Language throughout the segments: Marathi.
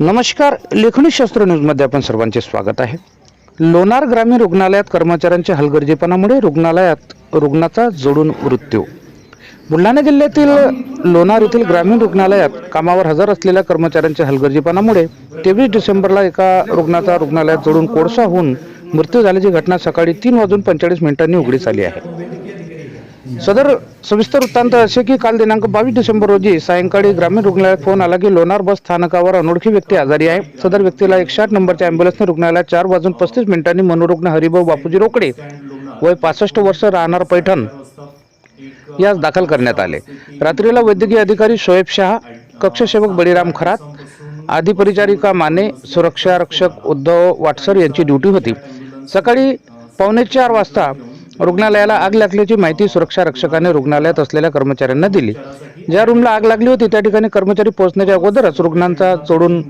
नमस्कार लेखणी शास्त्र न्यूजमध्ये आपण सर्वांचे स्वागत आहे. लोणार ग्रामीण रुग्णालयात कर्मचाऱ्यांच्या हलगर्जीपणामुळे रुग्णालयात रुग्णाचा जोडून मृत्यू. बुलढाणा जिल्ह्यातील लोणार येथील ग्रामीण रुग्णालयात कामावर हजर असलेल्या कर्मचाऱ्यांच्या हलगर्जीपणामुळे तेवीस डिसेंबरला एका रुग्णाचा रुग्णालयात जोडून कोळसा होऊन मृत्यू झाल्याची घटना सकाळी तीन वाजून पंचेचाळीस मिनिटांनी उघडीस आली आहे. सदर सविस्तर वृत्तांत असे की काल दिनांक बावीस डिसेंबर रोजी सायंकाळी ग्रामीण रुग्णालयात फोन आला की लोणार बस स्थानकावर अनोळखी व्यक्ती आजारी आहे. सदर व्यक्तीला एकशे आठ नंबरच्या अँब्युलन्सने रुग्णालयात चार वाजून पस्तीस मिनिटांनी मनोरुग्ण हरिभाऊ बापूजी रोकडे वय पासष्ट वर्ष राहणार पैठण यास दाखल करण्यात आले. रात्रीला वैद्यकीय अधिकारी शोएब शहा कक्षसेवक बळीराम खरात आदी परिचारिका माने सुरक्षा रक्षक उद्धव वाटसर यांची ड्युटी होती. सकाळी पावणे चार वाजता रुग्णालयाला आग लागल्याची माहिती सुरक्षा रक्षकाने रुग्णालयात असलेल्या कर्मचाऱ्यांना दिली. ज्या रूमला आग लागली होती त्या ठिकाणी कर्मचारी पोहोचण्याच्या अगोदरच रुग्णांचा चोडून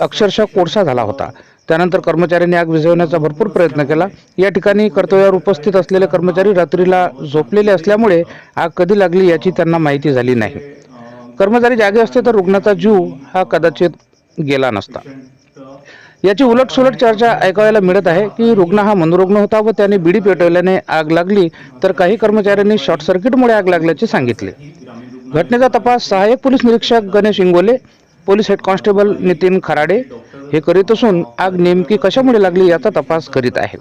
अक्षरशः कोळसा झाला होता. त्यानंतर कर्मचाऱ्यांनी आग विझवण्याचा भरपूर प्रयत्न केला. या ठिकाणी कर्तव्यावर उपस्थित असलेले कर्मचारी रात्रीला झोपलेले असल्यामुळे आग कधी लागली याची त्यांना माहिती झाली नाही. कर्मचारी जागे असते तर रुग्णाचा जीव हा कदाचित गेला नसता. याची उलटसुलट चर्चा ऐकायला मिळत आहे की रुग्ण हा मनोरुग्ण होता व त्याने बिडी पेटवल्याने आग लागली तर काही कर्मचाऱ्यांनी शॉर्ट सर्किटमुळे आग लागल्याचे सांगितले. घटनेचा तपास सहाय्यक पोलीस निरीक्षक Ganesh Ingole police head constable Nitin Kharade हे करीत असून आग नेमकी कशामुळे लागली याचा तपास करीत आहेत.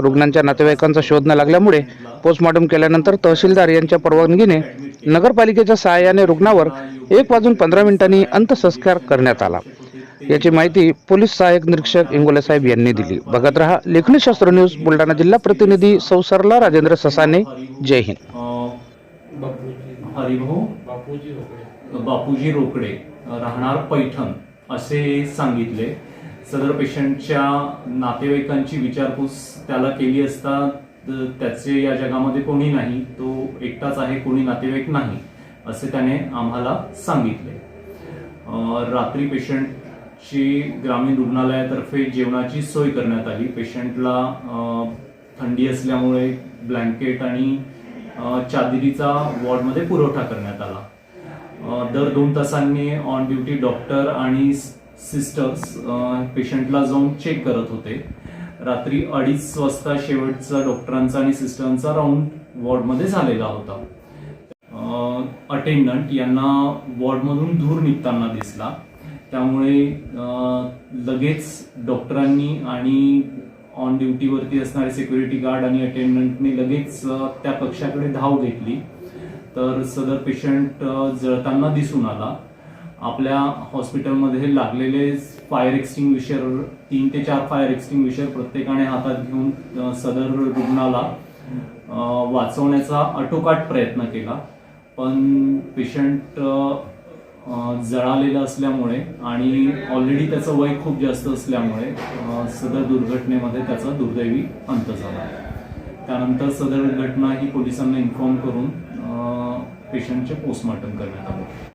रुग्णांच्या नातेवाईकांचा शोध न लागल्यामुळे पोस्टमॉर्टम केल्यानंतर तहसीलदार यांच्या परवानगीने नगरपालिकेच्या सहाय्याने रुग्णावर एक वाजून पंधरा मिनिटांनी अंत्यसंस्कार करण्यात आला. याची माहिती पोलीस सहाय्यक निरीक्षक इंगोले साहेब यांनी दिली. बघत रहा लेखणी शास्त्र न्यूज बुलढाणा जिल्हा प्रतिनिधी सौसरला राजेंद्र ससाने. जय हिंद. हरिभाऊ बापूजी रोकडे बापूजी रोकडे. राहणार पैठण असे सांगितले. सदर पेशंटच्या नातेवाईकांची विचारपूस त्याला केली असता त्याचे या जगामध्ये कोणी नाही तो एकटाच आहे कोणी नातेवाईक नाही असे त्याने आम्हाला सांगितले. रात्री पेशंट पेशंटची ग्रामीण रुग्णालयातर्फे जेवणाची सोय करण्यात आली. पेशंटला थंडी असल्यामुळे ब्लँकेट आणि चादरीचा वॉर्डमध्ये पुरवठा करण्यात आला. दर दोन तासांनी ऑन ड्युटी डॉक्टर आणि सिस्टर्स पेशंटला जाऊन चेक करत होते. रात्री अडीच वाजता शेवटचा डॉक्टरांचा आणि सिस्टरांचा राऊंड वॉर्डमध्ये झालेला होता. अटेंडंट यांना वॉर्डमधून धूर निघताना दिसला. त्यामुळे लगेच डॉक्टरांनी आणि ऑन ड्युटीवरती असणारे सिक्युरिटी गार्ड आणि अटेंडंटने लगेच त्या पक्षाकडे धाव घेतली. तर सदर पेशंट जळताना दिसून आला. आपल्या हॉस्पिटलमध्ये लागलेले फायर एक्सटिंग्विशर तीन ते चार फायर एक्सटिंग्विशर प्रत्येकाने हातात घेऊन सदर रुग्णाला वाचवण्याचा आटोकाट प्रयत्न केला. पण पेशंट जळालेलं असल्यामुळे आणि ऑलरेडी त्याचं वय खूप जास्त असल्यामुळे सदर दुर्घटनेमध्ये त्याचा दुर्दैवी अंत झाला त्यानंतर सदर घटना ही पोलिसांना इन्फॉर्म करून पेशंटचे पोस्टमॉर्टम करण्यात आलं.